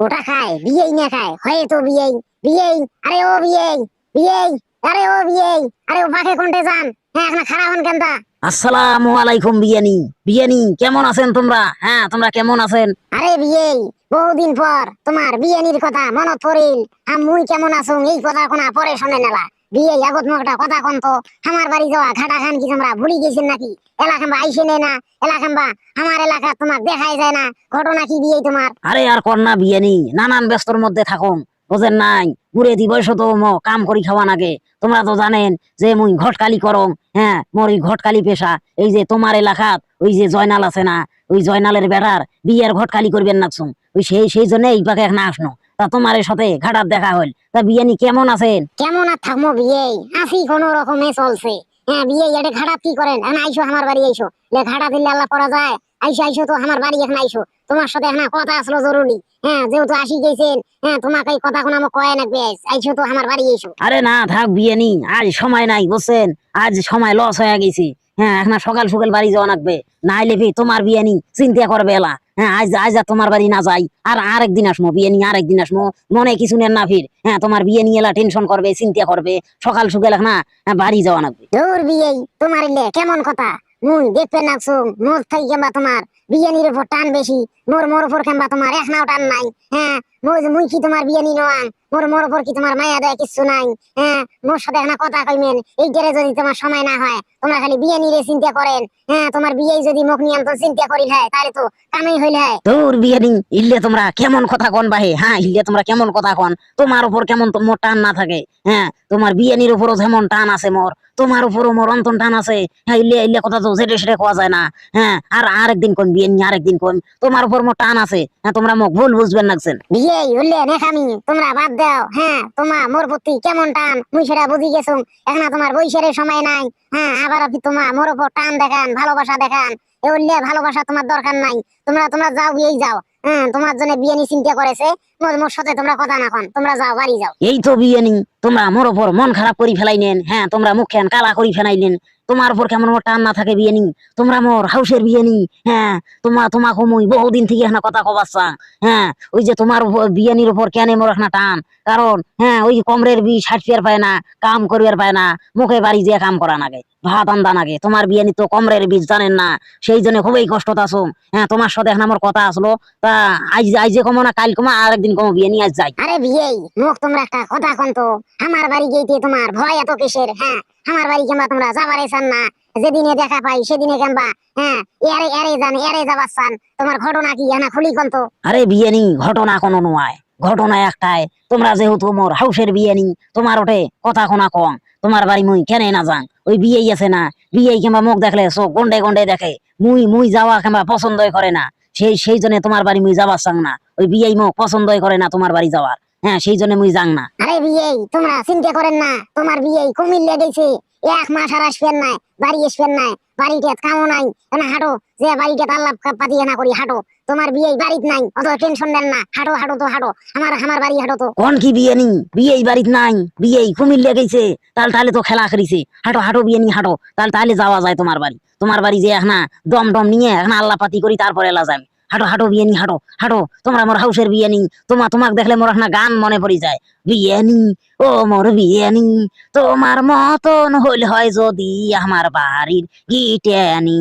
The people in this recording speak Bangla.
ওটা খায় বিয়েই না খায়। হয় তো বিয়েই বিয়েই আরে ও বিয়েই বিয়েই আরে ও বিয়েই আরে ও পাখে কোনটে যান? হ্যাঁ এখন খারাপ হন কেনটা আসসালামু আলাইকুম বিয়ানি। বিয়ানি কেমন আছেন তোমরা? হ্যাঁ তোমরা কেমন আছেন? আরে বিয়েই বহুদিন পর তোমার বিয়ানির কথা মনত পড়িল। আর মুই কেমন আছো এই কথা কোনা পরে শুনে নেলা বিয়ে কথা তোমরা নেই না না? দি তো কাম নাগে। তোমরা তো জানেন যে মুই ঘটকালি করং হ্যাঁ মোর ঘটকালি পেশা এই যে তোমার এলাকাত ওই যে জয়নাল আছে না, ওই জয়নালের বেড়ার বিয়ের ঘটকালি করবেন নাকছুন ওই সেই সেই জন্য এই পাকে এখন আসনো। তা তোমার সাথে ঘাটার দেখা হল তা বিয়ানি কেমন আছেন? কেমন আর থাকব বিয়ে আসি কোন রকমে চলছে। হ্যাঁ বিয়ে এটা ঘাটাত কি করেন? এখন আইসো আমার বাড়ি আইসো। লে ঘাটা দিলে আল্লাহ পড়া যায়। আইসো আইসো তো আমার বাড়ি এখন আইসো। তোমার সাথে এখন কথা আসলো জরুরি। হ্যাঁ যেহেতু আসি গেছেন হ্যাঁ তোমাকে কথা কোনো আমার কয় না বেশ। আইসো তো আমার বাড়ি আইসো। আরে না থাক বিয়ানি আজ সময় নাই বুঝছেন? আজ সময় লস হয়ে গেছি। হ্যাঁ এখন সকাল সকাল বাড়ি যাওয়া লাগবে। না হলে ভি তোমার বিয়ানি চিন্তা করবে এলা। হ্যাঁ আজ আজ আর তোমার বাড়ি না যাই আর আরেকদিন আসমো বিয়ে নিয়ে আরেকদিন আসমো। মনে কিছু নেন না ফির। হ্যাঁ তোমার বিয়ে নিয়ে এলা টেনশন করবে চিন্তা করবে। সকাল সকাল না হ্যাঁ, বাড়ি যাওয়া লাগবে। দূর বিয়ে তোমার ইলে কেমন কথা? মুই দেখবে না সুম মোর থাকি কেমবা তোমার? বিয়ানির উপর টান বেশি মোর মোর উপর কেমবা তোমার? এক টান নাই। হ্যাঁ মুই মুই কি তোমার বিয়ানি নয় মোর মোর উপর কি তোমার মায়া দেয় কিছু নাই? হ্যাঁ মোর সাথে এখন কথা কইমেন এই গেরে যদি তোমার সময় না হয় তোমরা খালি বিয়ানিরে চিন্তা করেন। হ্যাঁ তোমার বিয়ে যদি মুখ নিয়ন্ত্রণ চিন্তা করি হয় তাহলে তো কামেই হইলে হয় তোর ইল্লে তোমরা কেমন কথা কন বাহে? হ্যাঁ ইল্লে তোমরা কেমন কথা কন? তোমার উপর কেমন মোর টান না থাকে। হ্যাঁ তোমার বিয়ানির উপরও যেমন টান আছে মোর তোমার উপরও মোর অন্তন টান আছে। হ্যাঁ ইল্লে ইল্লে কথা তো সেটে সেটে কোয়া যায় না। হ্যাঁ আর আরেকদিন কোন বিয়ে নিয়ে আরেকদিন কোন তোমার উপর মোর টান আছে। হ্যাঁ তোমরা মোক ভুল বুঝবেন লাগছেন। বিয়ে হইলে নেখামি তোমরা বাদ দাও হ্যাঁ তোমা, মোর প্রতি কেমন টান? মুই সেটা বুঝি গেছুম। এখন তোমার বৈশারের সময় নাই। হ্যাঁ আবার আপনি তোমা, মোর উপর টান দেখান, ভালোবাসা দেখান। এ ভালোবাসা তোমার দরকার নাই। তোমরা তোমরা যাও, এই যাও। তোমার জন্য বিয়ে নিয়ে চিন্তা করেছে। মোর সাথে তোমরা কথা না তোমরা যাও, বাড়ি যাও। এই তো বিয়ে নি তোমরা মোর উপর মন খারাপ হ্যাঁ তোমরা মুখ কালা তোমার কেমন মোর টান না থাকে বিয়ে নি তোমরা মোর হাউসের বিয়ে নি হ্যাঁ তোমা তোমাকে মুই বহুদিন থেকে এখানে কথা কবাচ্ছা হ্যাঁ ওই যে তোমার বিয়ানির উপর কেন মোর এখানে টান? কারণ হ্যাঁ ওই কমরের বি ষাট পায় না, কাম করিবার পায় না, মুখে বাড়ি দিয়ে কাম করা নাগে ভাত আন্দা নাগে। তোমার বিয়ানি তো কমরের বীজ জানেন না? সেই জন্য খুবই কষ্ট আছো। হ্যাঁ তোমার সাথে এখন আমার কথা আসলো। তা আজ আজ যে কমো না কাল কমো আর একদিন কমো বিয়ে নিয়ে আজ যাই। আরে বিয়েই মুখ তোমরা একটা কথা কন তো। আমার বাড়ি গিয়ে তোমার ভয় এত কিসের? হ্যাঁ আমার বাড়ি কিংবা তোমরা যাবারে চান না। যেদিনে দেখা পাই সেদিনে কিংবা হ্যাঁ এরে এরে জান এরে যাবার চান। তোমার ঘটনা কি হ্যাঁ খুলি কন তো। আরে বিয়ে নি ঘটনা কোনো নয় ঘটনা একটাই তোমরা যেহেতু মোর হাউসের বিয়ে নি তোমার ওঠে কথা কোনা কম তোমার বাড়ি মুই কেন না যাং? ওই বিয়েই আছে না। বিয়ে কিংবা মুখ দেখলে সব গন্ডে গন্ডে দেখে। মুই মুই যাওয়া কিংবা পছন্দই করে না। সেই সেই জন্য তোমার বাড়ি মুই যাবার চাং না। ওই বিয়েই মুখ পছন্দই করে না তোমার বাড়ি যাওয়ার। হ্যাঁ সেই জন্য মুই যাং না। আরে বিয়েই তোমরা চিন্তা করেন না। তোমার বিয়েই কুমিল্লা গেছে। এক মাস আর আসবেন নাই, বাড়ি আসবেন নাই, বাড়িতে কামও নাই, না হাঁটো, যে বাড়িতে আল্লাহ পাতি না করি, হাঁটো। তোমার বিয়ে বাড়িত নাই অত টেনশন দেন না, হাঁটো হাঁটো তো হাঁটো, আমার আমার বাড়ি হাঁটো তো। কোন কি বিয়ে নি বিয়ে বাড়িত নাই, বিয়েই কুমিল্লে গেছে তাহলে তাহলে তো খেলা করিছে হাঁটো হাঁটো বিয়ে নি হাঁটো তাহলে তাহলে যাওয়া যায় তোমার বাড়ি। তোমার বাড়ি যে এখন দম দম নিয়ে এখন আল্লাহ পাতি করি, তারপরে এলা যায় হাঁটো হাঁটো বিয়ে নি হাঁটো হাঁটো। তোমরা মোর হাউসের বিয়ে নি তোমা তোমাক দেখলে মোর এখন গান মনে পড়ে যায়। বিয়ে নি ও মোর বিয়ে নি তোমার মতন হইল হয় যদি আমার বাড়ির গিটে নি